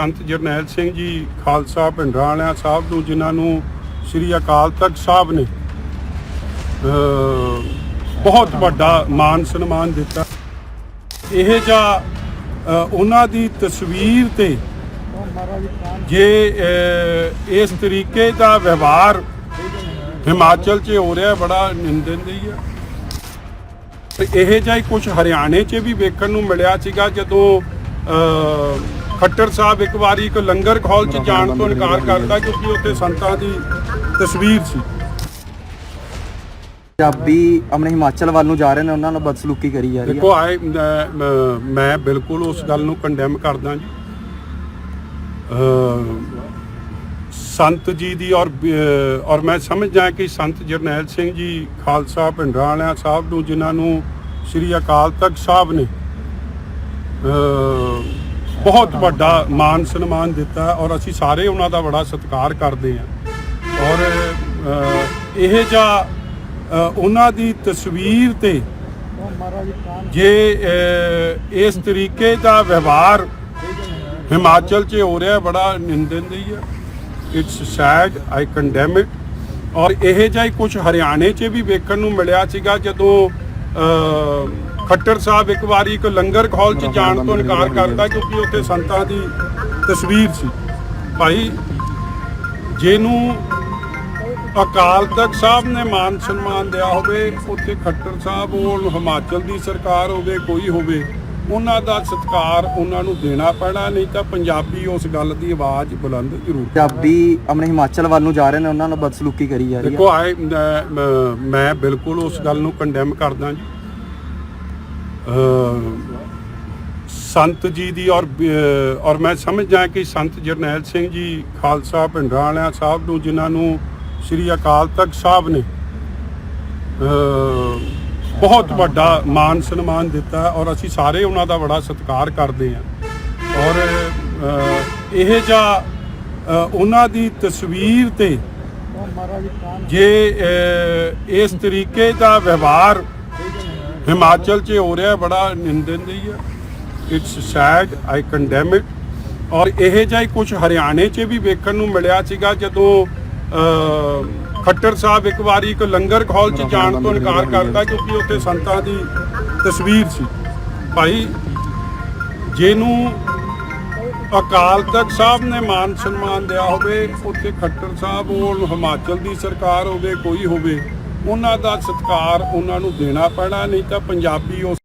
ਸੰਤ ਜਰਨੈਲ ਸਿੰਘ ਜੀ ਖਾਲਸਾ ਪਿੰਡਰਾਂ ਸਾਹਿਬ ਨੂੰ ਜਿਨ੍ਹਾਂ ਨੂੰ ਸ੍ਰੀ ਅਕਾਲ ਤਖਤ ਸਾਹਿਬ ਨੇ ਬਹੁਤ ਵੱਡਾ ਮਾਨ ਸਨਮਾਨ ਦਿੱਤਾ। ਇਹ ਜਾਂ ਉਹਨਾਂ ਦੀ ਤਸਵੀਰ ਤੇ ਜੇ ਇਸ ਤਰੀਕੇ ਦਾ ਵਿਵਹਾਰ ਹਿਮਾਚਲ 'ਚ ਹੋ ਰਿਹਾ, ਬੜਾ ਨਿੰਦਨਯੋਗ ਹੈ ਤੇ ਇਹ ਜਿਹਾ ਹੀ ਕੁਝ ਹਰਿਆਣੇ 'ਚ ਵੀ ਵੇਖਣ ਨੂੰ ਮਿਲਿਆ ਸੀਗਾ, ਜਦੋਂ ਖੱਟਰ ਸਾਹਿਬ ਇੱਕ ਵਾਰੀ ਇੱਕ ਲੰਗਰ ਹਾਲ 'ਚ ਜਾਣ ਤੋਂ ਇਨਕਾਰ ਕਰਦਾ ਕਿਉਂਕਿ ਉੱਥੇ ਸੰਤਾਂ ਦੀ ਤਸਵੀਰ ਸੀ। ਪੰਜਾਬੀ ਆਪਣੇ ਹਿਮਾਚਲ ਵੱਲ ਨੂੰ ਜਾ ਰਹੇ ਨੇ ਉਹਨਾਂ ਨਾਲ ਬਦਸਲੂਕੀ ਕਰੀ ਜਾ ਰਹੀ ਹੈ ਦੇਖੋ ਆਏ ਮੈਂ- ਬਿਲਕੁਲ ਉਸ ਗੱਲ ਨੂੰ ਕੰਡੈਮ ਕਰਦਾ ਜੀ। ਸੰਤ ਜੀ ਦੀ ਔਰ ਔਰ ਮੈਂ ਸਮਝਦਾ ਕਿ ਸੰਤ ਜਰਨੈਲ ਸਿੰਘ ਜੀ ਖਾਲਸਾ ਪਿੰਡਰਾਂ ਵਾਲਿਆਂ ਸਾਹਿਬ ਨੂੰ ਜਿਨ੍ਹਾਂ ਨੂੰ ਸ੍ਰੀ ਅਕਾਲ ਤਖਤ ਸਾਹਿਬ ਨੇ ਅਹ, ਬਹੁਤ ਵੱਡਾ ਮਾਨ ਸਨਮਾਨ ਦਿੱਤਾ ਔਰ ਅਸੀਂ ਸਾਰੇ ਉਹਨਾਂ ਦਾ ਬੜਾ ਸਤਿਕਾਰ ਕਰਦੇ ਹਾਂ। ਔਰ ਇਹ ਜਾਂ ਉਹਨਾਂ ਦੀ ਤਸਵੀਰ ਤੇ ਜੇ ਇਸ ਤਰੀਕੇ ਦਾ ਵਿਵਹਾਰ ਹਿਮਾਚਲ 'ਚ ਹੋ ਰਿਹਾ, ਬੜਾ ਨਿੰਦਨਯੋਗ ਹੈ। It's sad I condemn it ਔਰ ਇਹ ਜਿਹਾ ਹੀ ਕੁਝ ਹਰਿਆਣੇ 'ਚ ਵੀ ਵੇਖਣ ਨੂੰ ਮਿਲਿਆ ਸੀਗਾ ਜਦੋਂ ਖੱਟਰ ਸਾਹਿਬ ਇੱਕ ਵਾਰੀ ਇੱਕ ਲੰਗਰ ਹਾਲ 'ਚ ਜਾਣ ਤੋਂ ਇਨਕਾਰ ਕਰਦਾ ਕਿਉਂਕਿ ਉੱਥੇ ਸੰਤਾਂ ਦੀ ਤਸਵੀਰ ਸੀ। ਭਾਈ ਜਿਹਨੂੰ ਅਕਾਲ ਤਖਤ ਸਾਹਿਬ ਨੇ ਮਾਨ ਸਨਮਾਨ ਦਿਆ ਹੋਵੇ ਉੱਥੇ ਖੱਟਰ ਸਾਹਿਬ ਹੋਣ ਹਿਮਾਚਲ ਦੀ ਸਰਕਾਰ ਹੋਵੇ ਕੋਈ ਹੋਵੇ ਉਹਨਾਂ ਦਾ ਸਤਿਕਾਰ ਉਹਨਾਂ ਨੂੰ ਦੇਣਾ ਪੈਣਾ ਨਹੀਂ ਤਾਂ ਪੰਜਾਬੀ ਉਸ ਗੱਲ ਦੀ ਆਵਾਜ਼ ਬੁਲੰਦ ਜ਼ਰੂਰ। ਪੰਜਾਬੀ ਆਪਣੇ ਹਿਮਾਚਲ ਵੱਲ ਨੂੰ ਜਾ ਰਹੇ ਨੇ ਉਹਨਾਂ ਨਾਲ ਬਦਸਲੂਕੀ ਕਰੀ ਜਾ ਰਹੀ ਹੈ ਦੇਖੋ ਆਏ ਮੈਂ- ਬਿਲਕੁਲ ਉਸ ਗੱਲ ਨੂੰ ਕੰਡੈਮ ਕਰਦਾ ਜੀ। ਸੰਤ ਜੀ ਦੀ ਔਰ ਔਰ ਮੈਂ ਸਮਝਦਾ ਕਿ ਸੰਤ ਜਰਨੈਲ ਸਿੰਘ ਜੀ ਖਾਲਸਾ ਪਿੰਡਰਾਂ ਵਾਲਿਆਂ ਸਾਹਿਬ ਨੂੰ ਜਿਨ੍ਹਾਂ ਨੂੰ ਸ੍ਰੀ ਅਕਾਲ ਤਖਤ ਸਾਹਿਬ ਨੇ ਬਹੁਤ ਵੱਡਾ ਮਾਨ ਸਨਮਾਨ ਦਿੱਤਾ ਔਰ ਅਸੀਂ ਸਾਰੇ ਉਹਨਾਂ ਦਾ ਬੜਾ ਸਤਿਕਾਰ ਕਰਦੇ ਹਾਂ। ਔਰ ਇਹ ਜਾਂ ਉਹਨਾਂ ਦੀ ਤਸਵੀਰ ਤੇ ਜੇ ਇਸ ਤਰੀਕੇ ਦਾ ਵਿਵਹਾਰ ਹਿਮਾਚਲ 'ਚ ਹੋ ਰਿਹਾ ਬੜਾ ਨਿੰਦਨਯੋਗ ਹੈ it's sad I condemn it ਔਰ ਇਹ ਹੀ ਕੁਝ ਹਰਿਆਣੇ 'ਚ ਵੀ ਵੇਖਣ ਨੂੰ ਮਿਲਿਆ ਸੀਗਾ ਜਦੋਂ ਖੱਟਰ ਸਾਹਿਬ ਇੱਕ ਵਾਰੀ ਇੱਕ ਲੰਗਰ ਹਾਲ 'ਚ ਜਾਣ ਤੋਂ ਇਨਕਾਰ ਕਰਦਾ ਕਿਉਂਕਿ ਉੱਥੇ ਸੰਤਾਂ ਦੀ ਤਸਵੀਰ ਸੀ। ਭਾਈ ਜਿਹਨੂੰ ਅਕਾਲ ਤਖਤ ਸਾਹਿਬ ਨੇ ਮਾਨ ਸਨਮਾਨ ਦਿਆ ਹੋਵੇ ਉੱਥੇ ਖੱਟਰ ਸਾਹਿਬ ਹੋਣ ਹਿਮਾਚਲ ਦੀ ਸਰਕਾਰ ਹੋਵੇ ਕੋਈ ਹੋਵੇ ਉਹਨਾਂ ਦਾ ਸਤਿਕਾਰ ਉਹਨਾਂ ਨੂੰ ਦੇਣਾ ਪੈਣਾ ਨਹੀਂ ਤਾਂ ਪੰਜਾਬੀ ਉਸ